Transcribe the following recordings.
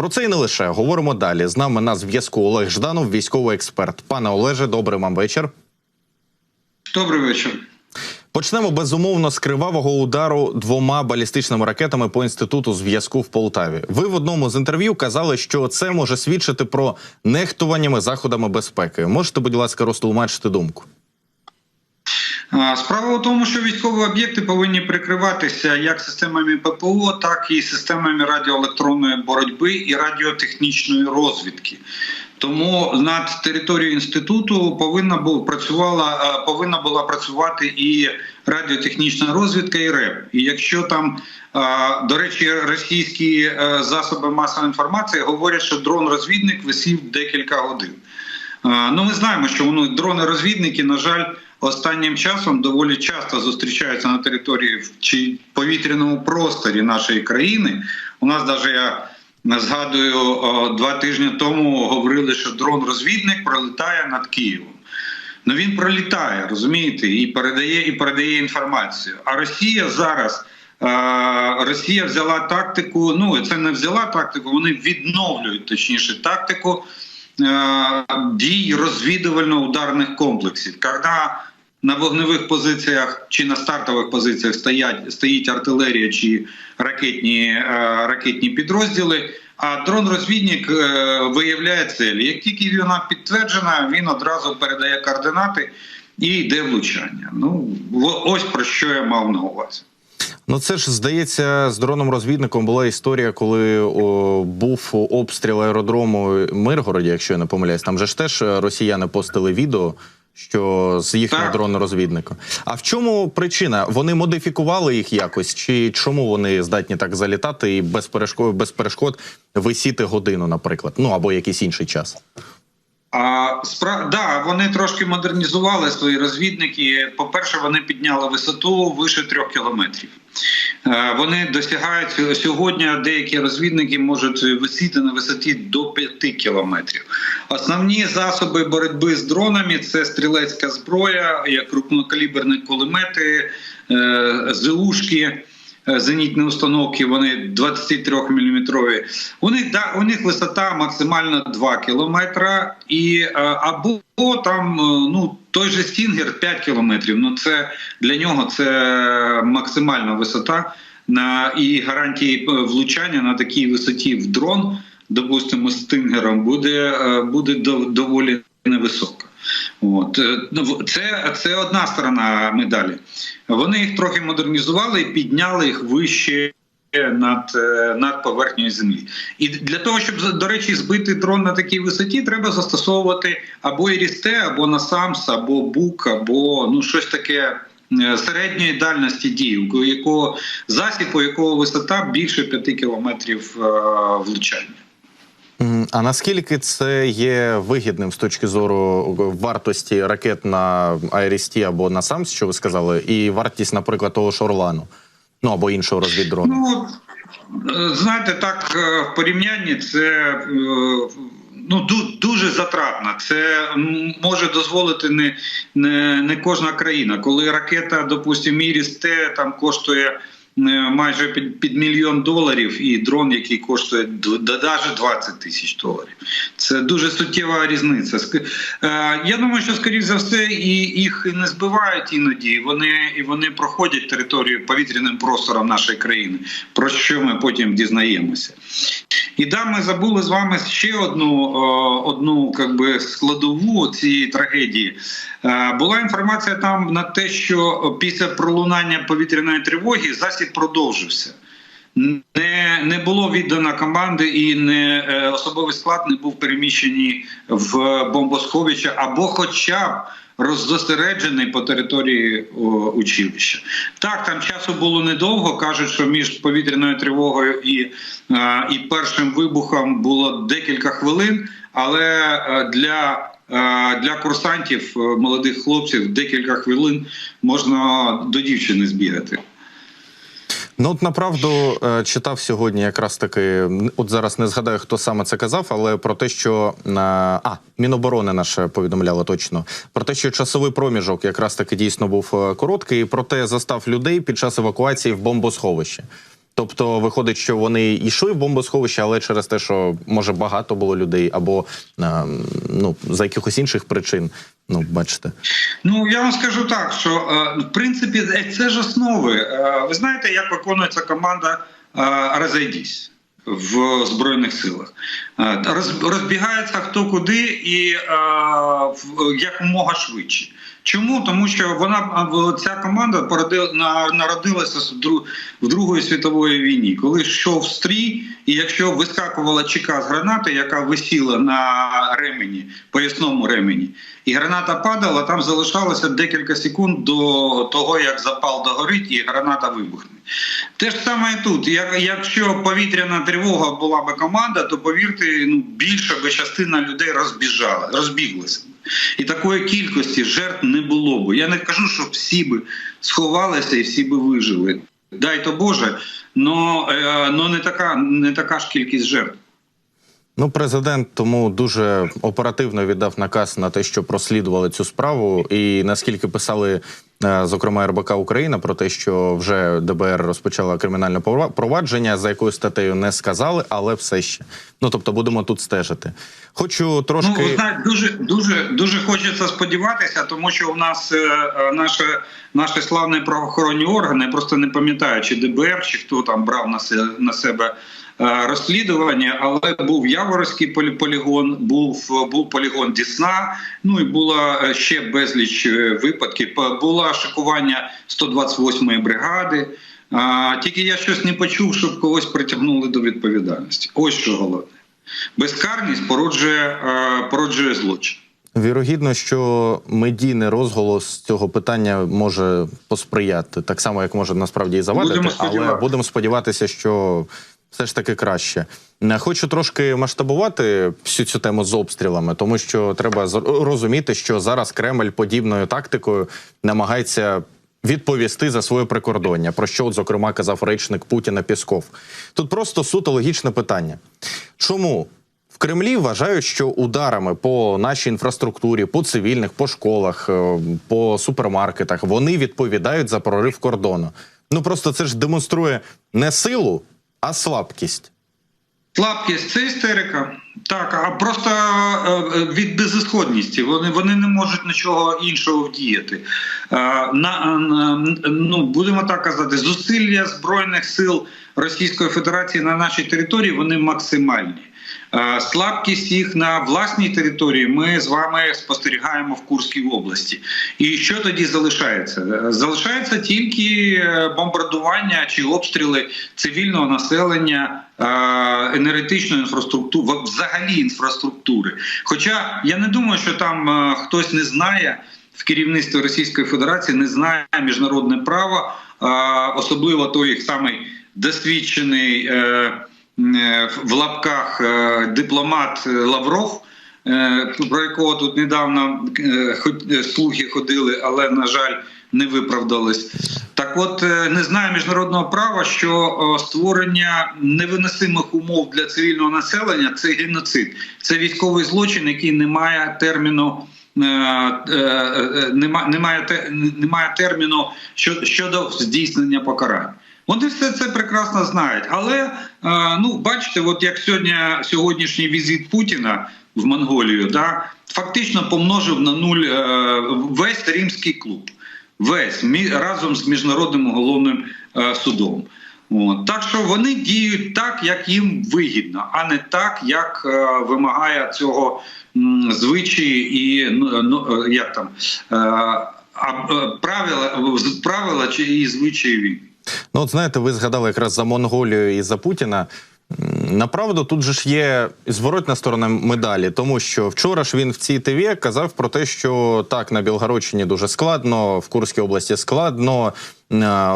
Про це і не лише говоримо далі. З нами на зв'язку Олег Жданов, військовий експерт. Пане Олеже, добрий вам вечір. Добрий вечір. Почнемо безумовно з кривавого удару двома балістичними ракетами по інституту зв'язку в Полтаві. Ви в одному з інтерв'ю казали, що це може свідчити про нехтуваннями заходами безпеки. Можете, будь ласка, розтлумачити думку? Справа в тому, що військові об'єкти повинні прикриватися як системами ППО, так і системами радіоелектронної боротьби і радіотехнічної розвідки. Тому над територією інституту повинна була працювала е, повинна була працювати і радіотехнічна розвідка, і РЕП. І якщо там е, до речі, російські е, засоби масової інформації говорять, що дрон-розвідник висів декілька годин. Ну, ми знаємо, що воно дрони-розвідники, на жаль, останнім часом доволі часто зустрічаються на території чи повітряному просторі нашої країни. У нас навіть я згадую два тижні тому говорили, що дрон-розвідник пролітає над Києвом. Ну він пролітає, розумієте, і передає і передає інформацію. А Росія зараз. е, Росія взяла тактику. Ну це не взяла тактику, вони відновлюють точніше тактику е, дій розвідувально-ударних комплексів. Коли на вогневих позиціях чи на стартових позиціях стоять стоїть артилерія чи ракетні, е, ракетні підрозділи. А дрон-розвідник е, виявляє цілі. Як тільки вона підтверджена, він одразу передає координати і йде влучання. Ну ось про що я мав на увазі. Ну це ж здається, з дроном розвідником була історія, коли о, був обстріл аеродрому Миргороді, якщо я не помиляюсь. Там же ж теж е, росіяни постили відео. Що з їхнього Так. дрону розвідника. А в чому причина? Вони модифікували їх якось, чи чому вони здатні так залітати і без перешкод без перешкод висіти годину, наприклад, ну або якийсь інший час? А спра... да, вони трошки модернізували свої розвідники. По-перше, вони підняли висоту вище трьох кілометрів. Е, Вони досягають сьогодні. Деякі розвідники можуть висіти на висоті до 5 кілометрів. Основні засоби боротьби з дронами це стрілецька зброя, як крупнокаліберні кулемети, е, ЗУшки. Е, Зенітні установки, вони 23 мм. У них да, у них висота максимально 2 кілометра, і е, або там е, ну той же Стінгер 5 кілометрів. Ну це для нього це максимальна висота на і гарантії влучання на такій висоті в дрон, допустимо, з Стінгером буде, буде доволі невисока. От е, ну, це, це одна сторона медалі. Вони їх трохи модернізували і підняли їх вище. Над, е, над поверхнею землі, і для того, щоб до речі, збити дрон на такій висоті, треба застосовувати або ірісте, або насамс, або бук, або ну щось таке е, середньої дальності дії, засіб, у якого висота більше 5 кілометрів влучання. А наскільки це є вигідним з точки зору вартості ракет на Айрісті або на САМС, що ви сказали, і вартість, наприклад, того ж Орлану, ну або іншого розвіддрону? Ну е, знаєте, так е, в порівнянні це е, ну дуже затратно. Це може дозволити не, не, не кожна країна. Коли ракета, допустимо, Іріс Т там коштує. Е, Майже під, під мільйон доларів, і дрон, який коштує навіть 20 тисяч доларів. Це дуже суттєва різниця. Е, Я думаю, що скоріш за все і їх не збивають іноді. Вони і вони проходять територію повітряним простором нашої країни, про що ми потім дізнаємося. І да, ми забули з вами ще одну одну как би, складову цієї трагедії. Е, Була інформація там на те, що після пролунання повітряної тривоги засіб продовжився. Не, не було віддано команди, і не е, особовий склад не був переміщений в бомбосховище або, хоча б роззосереджений по території о, училища. Так, там часу було недовго. кажуть, що між повітряною тривогою і, е, і першим вибухом було декілька хвилин, але е, для е, для курсантів, молодих хлопців, декілька хвилин можна до дівчини збігати. Ну от направду е, читав сьогодні, якраз таки, от зараз не згадаю, хто саме це казав, але про те, що е, а Міноборони наше повідомляло точно про те, що часовий проміжок якраз таки дійсно був е, короткий, і проте застав людей під час евакуації в бомбосховище. Тобто виходить, що вони йшли в бомбосховище, але через те, що може багато було людей, або е, ну за якихось інших причин. Ну, бачите, Ну я вам скажу так, що е, в принципі е, це ж основи. Ви знаєте, як виконується команда «Розійдісь» в збройних силах. Розбігається хто куди і якомога швидше. Чому? Тому що вона ця команда народилася в Другої світової війні, коли йшов стрій, і якщо вискакувала чека з гранати, яка висіла на ремені, поясному ремені, і граната падала, там залишалося декілька секунд до того, як запал догорить і граната вибухне. Те ж саме і тут. Як- Якщо повітряна тривога була би команда, то повірте, ну більша би частина людей розбіжала, розбіглася. І такої кількості жертв не було б. Я не кажу, що всі би сховалися і всі би вижили. Дай то Боже, е, но не така не така ж кількість жертв. Ну, президент тому дуже оперативно віддав наказ на те, що прослідували цю справу, і наскільки писали, е, зокрема РБК Україна, про те, що вже ДБР розпочала кримінальне прова- провадження, за якою статтею не сказали, але все ще. Ну тобто будемо тут стежити. Хочу трошки. Ну, ви знаєте, дуже дуже дуже хочеться сподіватися, тому що у нас е, е, наше, наші славні правоохоронні органи просто не пам'ятаю, чи ДБР, чи хто там брав на на себе розслідування, але був Яворівський полі- полігон, був був полігон Дісна. Ну і була е, ще безліч е, випадків. Було шикування 128-ї бригади. А, тільки я щось не почув, щоб когось притягнули до відповідальності. Ось що головне. Безкарність породжує, е, породжує злочин. Вірогідно, що медійний розголос цього питання може посприяти, так само як може насправді і завадити, Будемо але будемо сподіватися, що все ж таки краще. Е, Хочу трошки масштабувати всю цю тему з обстрілами, тому що треба розуміти, що зараз Кремль подібною тактикою намагається. Відповісти за своє прикордоння, про що, от, зокрема, казав речник Путіна Пісков. Тут просто суто логічне питання. Чому в Кремлі вважають, що ударами по нашій інфраструктурі, по цивільних, по школах, е, по супермаркетах вони відповідають за прорив кордону. Ну просто це ж демонструє не силу, а слабкість. Слабкість це істерика. Так, а просто е, е, від безісходності. Вони, вони не можуть нічого іншого вдіяти. Е, На, ну, будемо так казати, зусилля Збройних сил Російської Федерації на нашій території вони максимальні. Е, Слабкість їх на власній території ми з вами спостерігаємо в Курській області. І що тоді залишається? Е, Залишається тільки е, бомбардування чи обстріли цивільного населення, енергетичної інфраструктури, взагалі інфраструктури. Хоча я не думаю, що там хтось не знає в керівництві Російської Федерації, не знає міжнародне право, особливо той самий досвідчений. Е, в лапках е, дипломат е, Лавров, про якого тут недавно слухи ходили, але на жаль не виправдались. Так, от не знаю міжнародного права, що створення невиносимих умов для цивільного населення це геноцид, це військовий злочин, який не має терміну. Немає, немає, те- немає терміну що- щодо здійснення покарань. Вони все це прекрасно знають. Але е, ну бачите, от як сьогодні сьогоднішній візит Путіна в Монголію, да, фактично помножив на нуль е, весь римський клуб, весь разом з міжнародним уголовним е, судом. От. Так що вони діють так, як їм вигідно, а не так, як е, вимагає цього м, звичаї і ну, ну, як там е, правила, правила чи і звичаї війни. Ну, от знаєте, ви згадали якраз за Монголію і за Путіна. Направду, тут же ж є зворотна сторона медалі, тому що вчора ж він в цій ТВ казав про те, що так на Білгородщині дуже складно, в Курській області складно,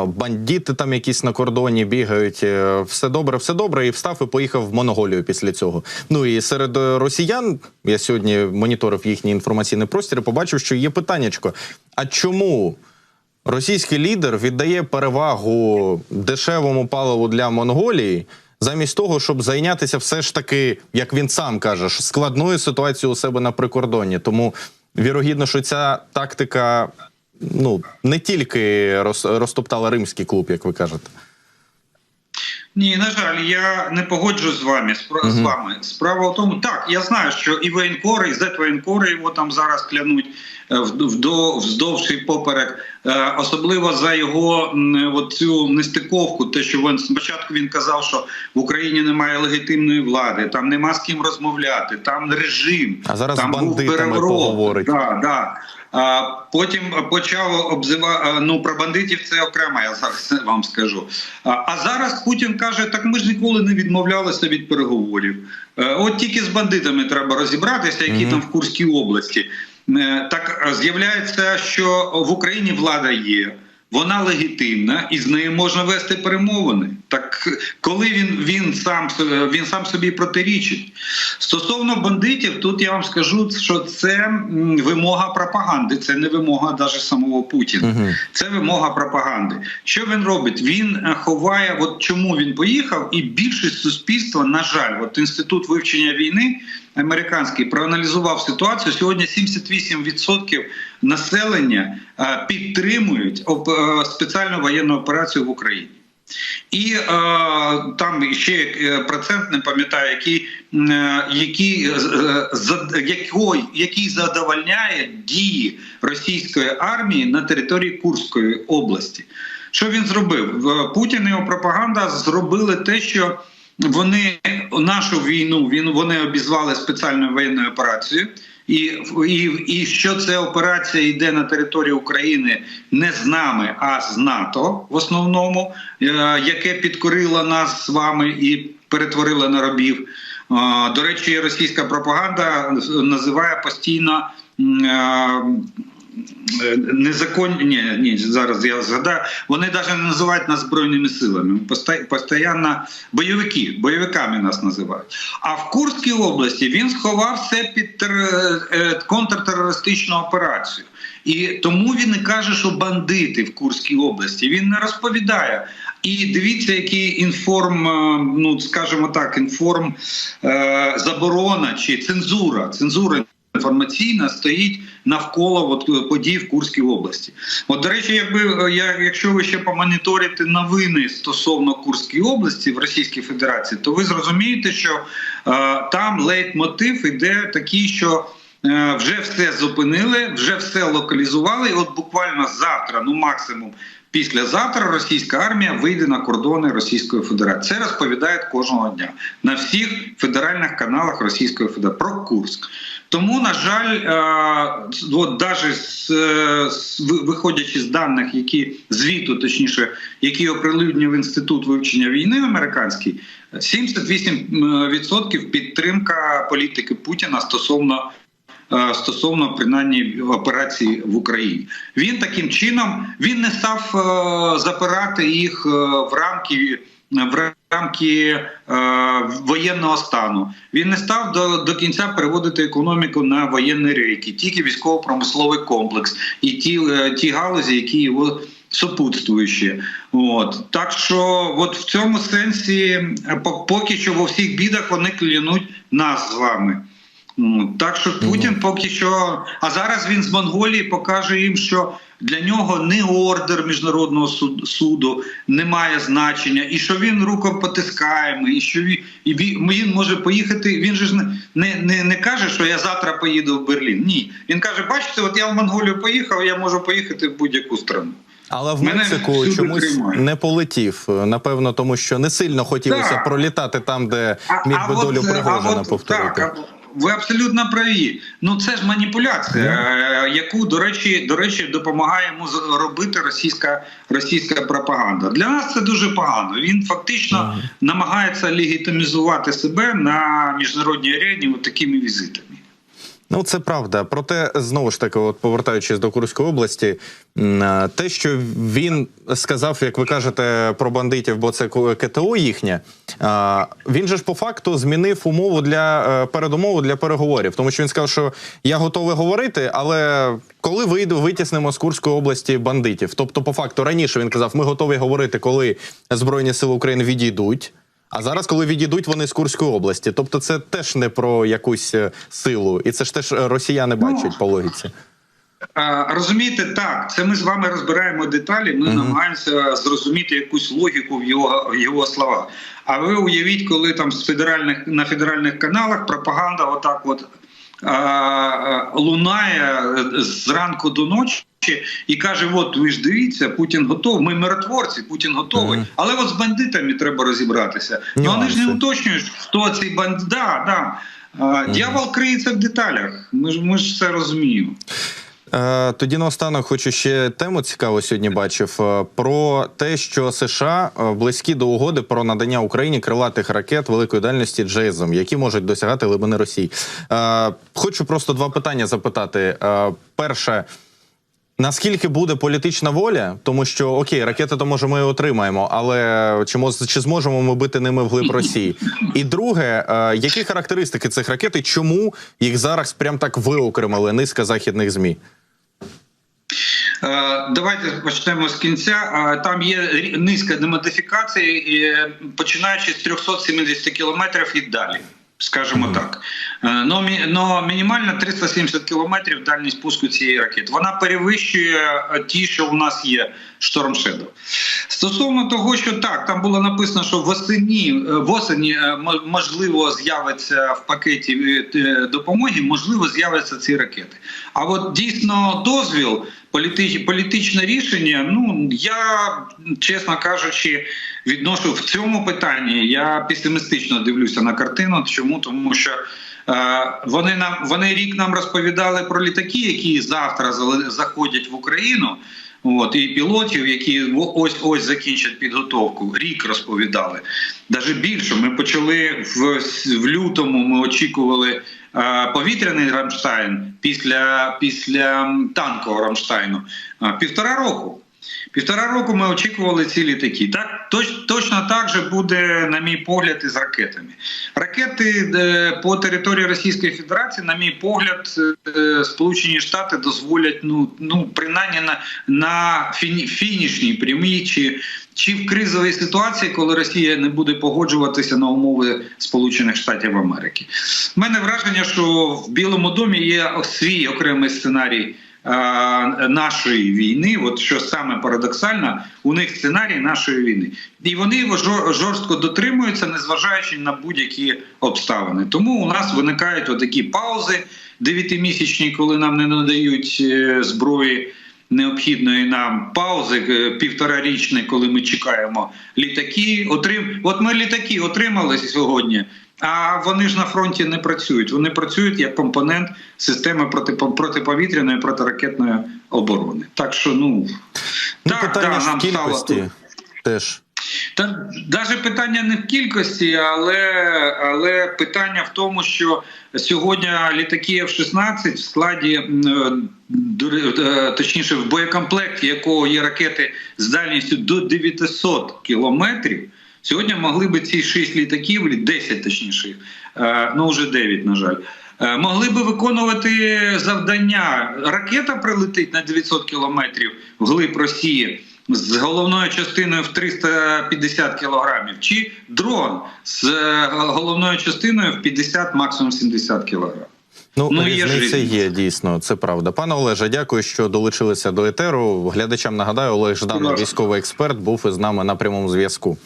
бандити там якісь на кордоні бігають. е, Все добре, все добре. І встав і поїхав в Монголію після цього. Ну і серед е, росіян я сьогодні моніторив їхній інформаційний простір і побачив, що є питаннячко. А чому? Російський лідер віддає перевагу дешевому паливу для Монголії замість того, щоб зайнятися все ж таки, як він сам каже, складною ситуацією у себе на прикордонні. Тому вірогідно, що ця тактика ну не тільки роз, розтоптала римський клуб, як ви кажете. Ні, на жаль, я не погоджуюсь з вами. Спра- з вами. Справа в тому, так я знаю, що і воєнкори, і зетвоєнкори його там зараз клянуть е, вздовж і поперек, Е, особливо за його цю нестиковку. Те, що він спочатку він казав, що в Україні немає легітимної влади, там нема з ким розмовляти, там режим, А зараз там бандитами переворот. Да, да. Потім почав обзивати, ну про бандитів це окремо, я зараз вам скажу. А, зараз Путін каже: так ми ж ніколи не відмовлялися від переговорів. Е, От тільки з бандитами треба розібратися, які Мгм. там в Курській області. Е, Так з'являється, що в Україні влада є. Вона легітимна і з нею можна вести перемовини. Так коли він, він сам він сам собі протирічить. Стосовно бандитів, тут я вам скажу, що це вимога пропаганди, це не вимога навіть самого Путіна. Угу. Це вимога пропаганди. Що він робить? Він е, ховає, от чому він поїхав, і більшість суспільства, на жаль, от інститут вивчення війни американський проаналізував ситуацію. Сьогодні 78% населення підтримують е, спеціальну воєнну операцію в Україні. І е, там ще е, процент не пам'ятаю, який, е, який, якой, який задовольняє дії російської армії на території Курської області. Що він зробив? Путін і його пропаганда зробили те, що вони нашу війну він вони обізвали спеціальною воєнною операцією. І, і, і що ця операція йде на території України не з нами, а з НАТО в основному, е, яке підкорило нас з вами і перетворило на рабів. До речі, російська пропаганда називає постійно. Е, Незаконні ні, ні, зараз я згадаю. Вони навіть не називають нас збройними силами. Постійно бойовики, бойовиками нас називають. А в Курській області він сховав все під е, контртерористичну операцію. І тому він і каже, що бандити в Курській області. Він не розповідає. І дивіться, який інформ, е, ну скажімо так, інформ е, заборона чи цензура. Цензура інформаційна стоїть навколо от, подій в Курській області. От, до речі, якби е, я, якщо ви ще помоніторите новини стосовно Курської області в Російській Федерації, то ви зрозумієте, що е, там лейтмотив іде такий, що е, вже все зупинили, вже все локалізували. І от буквально завтра, ну максимум. Післязавтра російська армія вийде на кордони Російської Федерації. Це розповідають кожного дня на всіх федеральних каналах Російської Федерації про Курськ. Тому, на жаль, е, от навіть з, е, з- виходячи з даних, які звіту, точніше, які оприлюднив інститут вивчення війни американський, 78% підтримка політики Путіна стосовно. е, Стосовно принаймні операції в Україні, він таким чином він не став запирати їх в рамки в рамки е, воєнного стану. Він не став до, до кінця переводити економіку на воєнні рейки, тільки військово-промисловий комплекс і ті, е, ті галузі, які його супутствуючі. От так що, от в цьому сенсі, е, по- поки що во всіх бідах вони клянуть нас з вами. Так що Путін поки що. А зараз він з Монголії покаже їм, що для нього не ордер міжнародного суд- суду не має значення, і що він рукопотискаємий, і що він, і він може поїхати. Він же ж не, не, не, не каже, що я завтра поїду в Берлін. Ні. Він каже: бачите, от я в Монголію поїхав, я можу поїхати в будь-яку страну. Але в Мене Мексику чомусь тримають. не полетів. Напевно, тому що не сильно хотілося Так. пролітати там, де міг би от, долю е, Пригожина от, повторити. Так, а ви абсолютно праві. Ну це ж маніпуляція, е, яку до речі, до речі, допомагає йому з- робити російська російська пропаганда. Для нас це дуже погано. Він фактично намагається легітимізувати себе на міжнародній арені такими візитами. Ну, це правда. Проте знову ж таки, от повертаючись до Курської області, е, те, що він сказав, як ви кажете, про бандитів, бо це КТО їхнє. Він же ж по факту змінив умову для е, передумову для переговорів, тому що він сказав, що я готовий говорити, але коли вийду, витіснимо з Курської області бандитів. Тобто, по факту, раніше він казав, ми готові говорити, коли Збройні сили України відійдуть. А зараз, коли відійдуть вони з Курської області, тобто це теж не про якусь е, силу, і це ж теж е, росіяни бачать по логіці. Розумієте, так, це ми з вами розбираємо деталі. Ми Мгм. намагаємося зрозуміти якусь логіку в його в його словах. А ви уявіть, коли там з федеральних на федеральних каналах пропаганда отак от лунає зранку до ночі. І каже: от ви ж дивіться, Путін готовий. Ми миротворці, Путін готовий. Мгм. Але от з бандитами треба розібратися. Ну вони ж не уточнюють, хто цей бандит. Да, да. А, Дьявол криється в деталях. Ми ж ми ж це розуміємо. Е, Тоді наостанок хочу ще тему цікаву сьогодні бачив е, про те, що США е, близькі до угоди про надання Україні крилатих ракет великої дальності Джейзом, які можуть досягати глибини Росії. Хочу просто два питання запитати. Перше. Наскільки буде політична воля, тому що окей, ракети то може ми і отримаємо, але чи мож, чи зможемо ми бити ними вглиб Росії? І друге, е, які характеристики цих ракет і чому їх зараз прям так виокремили низка західних змі? Е, Давайте почнемо з кінця. Е, Там є низка модифікацій, е, починаючи з 370 кілометрів і далі. Скажімо так, Е, но, но мінімально 370 кілометрів дальність пуску цієї ракети. Вона перевищує е, ті, що у нас є Storm Shadow. Стосовно того, що так, там було написано, що восені, е, восені е, можливо з'явиться в пакеті допомоги, можливо, з'являться ці ракети. А от дійсно дозвіл, політичне рішення. Ну я чесно кажучи, відношу в цьому питанні. Я песимістично дивлюся на картину. Чому тому, що е, вони нам вони рік нам розповідали про літаки, які завтра заходять в Україну. От і пілотів, які ось ось закінчать підготовку, рік розповідали. Навіть більше ми почали в, в лютому. Ми очікували е, повітряний Рамштайн після, після танкового Рамштайну. Е, півтора року. Півтора року ми очікували ці літаки. Так точ, точно так же буде, на мій погляд, і з ракетами. Ракети е, по території Російської Федерації, на мій погляд, е, Сполучені Штати дозволять ну, ну принаймні на, на фіні, фінішній прямій чи, чи в кризовій ситуації, коли Росія не буде погоджуватися на умови Сполучених Штатів Америки. У мене враження, що в Білому домі є свій окремий сценарій. Е, Нашої війни, от що саме парадоксально, у них сценарій нашої війни, і вони його жорстко дотримуються, незважаючи на будь-які обставини. Тому у нас виникають отакі паузи дев'ятимісячні, коли нам не надають е, зброї необхідної нам паузи е, півторарічні, коли ми чекаємо літаки. Отрим... От ми літаки отримали сьогодні. А вони ж на фронті не працюють. Вони працюють як компонент системи протипо- протиповітряної протиракетної оборони. Так що, ну, Ну, так, питання да, нам кількості стало теж. та навіть питання не в кількості, але, але питання в тому, що сьогодні літаки F-16 в складі е, точніше в боєкомплекті, якого є ракети з дальністю до 900 кілометрів. Сьогодні могли би ці 6 літаків, 10 точніше, е, ну вже 9, на жаль. е, Могли би виконувати завдання. Ракета прилетить на 900 кілометрів вглиб Росії з головною частиною в 350 кілограмів, чи дрон з е, головною частиною в 50, максимум 70 кілограмів. Ну, Ну, різниця різниця. є дійсно, це правда. Пане Олеже, дякую, що долучилися до етеру. Глядачам нагадаю, Олег Жданов, військовий експерт, був із нами на прямому зв'язку.